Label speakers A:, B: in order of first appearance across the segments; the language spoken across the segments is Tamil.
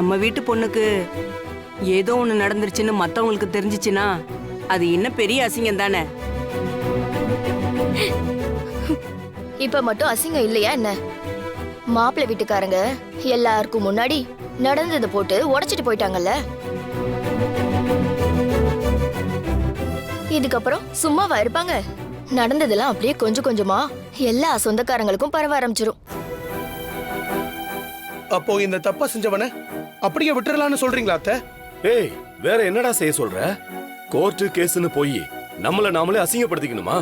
A: நம்ம வீட்டு பொண்ணுக்கு ஏதோ ஒண்ணு நடந்துருச்சுன்னு மத்தவங்களுக்கு தெரிஞ்சுச்சுன்னா அது இன்னும் பெரிய அசிங்கம் தானே?
B: இப்ப மட்டும் அசிங்கம் இல்லையா என்ன? மாப்பிள்ளை வீட்டுக்காரங்க எல்லாருக்கும் முன்னாடி நடந்ததை போட்டு உடைச்சிட்டு போயிட்டாங்கல்ல? இதுக்கப்புறம் சும்மாவா இருப்பாங்க? நடந்ததெல்லாம் அப்படியே கொஞ்சம் கொஞ்சமா எல்லா சொந்தக்காரங்களுக்கும் பரவ ஆரம்பிச்சிரும்.
C: அப்போ இந்த தப்பா செஞ்சவன அப்படியே விட்டுறலாம்னு சொல்றீங்களா அத்தை?
D: ஏய் வேற என்னடா செய்ய சொல்ற? கோர்ட்டு கேஸ்னு போய் நம்மள நாமளே அசிங்கப்படுத்திக்கணுமா?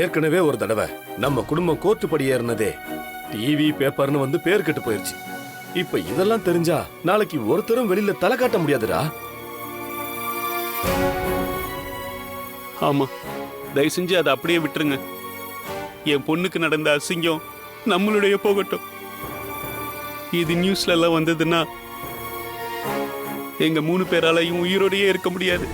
D: ஏற்கனவே ஒரு தடவை நம்ம குடும்பம் கோர்ட்டு படி ஏறினதே டிவி பேப்பர்னு வந்து பேர் கெட்டு போயிருச்சு. இப்ப இதெல்லாம் தெரிஞ்சா நாளைக்கு ஒருத்தரும் வெளியில தலை காட்ட முடியாதுடா.
E: ஆமா தயவு செஞ்சு அதை அப்படியே விட்டுருங்க. என் பொண்ணுக்கு நடந்த அசிங்கம் நம்மளுடைய போகட்டும். இது நியூஸ்ல எல்லாம் வந்ததுன்னா எங்க மூணு பேராலையும் உயிரோடையே இருக்க முடியாது.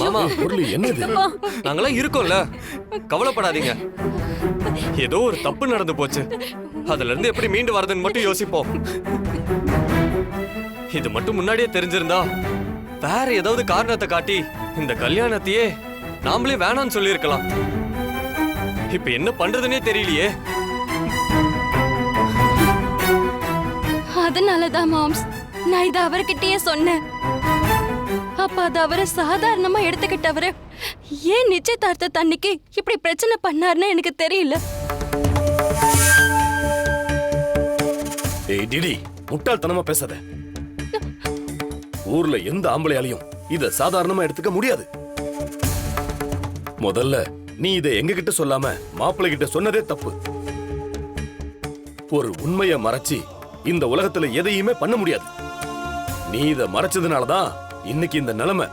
F: மாமா
D: பொருள் என்னது?
F: நாங்கெல்லாம் இருக்கோம்ல. கவலைப்படாதீங்க. ஏதோ ஒரு தப்பு நடந்து போச்சு. அதுல இருந்து எப்படி மீண்டு வரதுன்னு மட்டும் யோசிப்போம். இது மட்டும் முன்னாடியே தெரிஞ்சிருந்தா வேற ஏதாவது காரணத்தை காட்டி இந்த கல்யாணத்தையே நாமளே வேணாம்னு சொல்லியிருக்கலாம். இப்ப என்ன பண்றதுனே தெரியலையே.
G: அதனாலதான் மாம்ஸ் நான் இதை அவர்கிட்டயே சொன்னேன். அப்ப அது அவரை சாதாரணமா எடுத்துக்கிட்டவரு. ஏன் நிச்சயதார்த்த தண்ணிக்கு இப்படி பிரச்சனை பண்ணாருன்னு எனக்கு தெரியல.
D: ஏய் டிடி முட்டாள்தனமா பேசாத. ஊர்ல எந்த ஆம்பளையாலையும் இத சாதாரணமா எடுத்துக்க முடியாது. முதல்ல நீ இதை எங்க கிட்ட சொல்லாம மாப்பிள்ளை கிட்ட சொன்னதே தப்பு. ஒரு உண்மைய மறைச்சி இந்த உலகத்துல எதையுமே பண்ண முடியாது. நீ இத மறைச்சதுனாலதான் இன்னைக்கு இந்த நிலைமை